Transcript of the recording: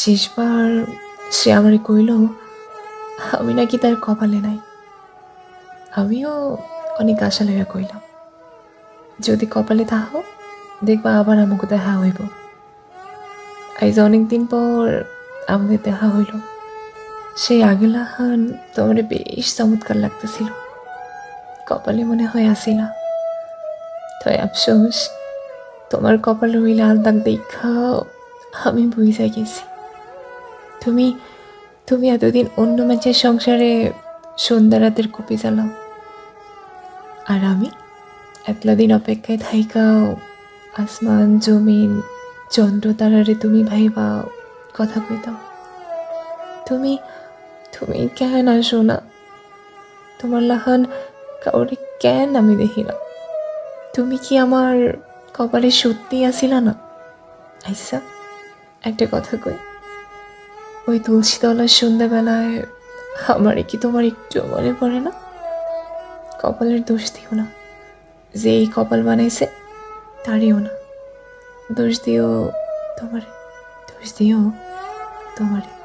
শেষবার সে আমারে কইল, আমি নাকি তার কপালে নাই। আমিও অনেক আশা লেগে কইলাম, যদি কপালে তাহ দেখবা আবার আমাকে দেখা হইব। আজ অনেকদিন পর আমাদের দেখা হইল, সেই আগেলাহান তোমার বেশ চমৎকার লাগতেছিল। কপালে মনে হয় আসিলা। তাই আফসোস, তোমার কপালে ওই লাল দাগ দেখা আমি বুঝে গেছি। তুমি তুমি এতদিন অন্য মানুষের সংসারে সন্ধ্যা রাতের কপি চালাও। আর আমি একলা দিন অপেক্ষায় থাইকাও, আসমান, জমিন চন্দ্র তারারে তুমি ভাইবা কথা কইতাম তুমি তুমি কেন আসো না? তোমার লাহান কাউরে কেন আমি দেখি না? তুমি কি আমার কপালে সত্যি আসিলা না? আইসা, একটা কথা কই। ওই তুলসী তলার সন্ধ্যাবেলায় আমারে কি তোমার একটু মনে পড়ে না? কপালের দোষ দিও না। যে এই কপাল বানাইছে তারিও না। দোষ দিও তোমার। দোষ দিও তোমারে।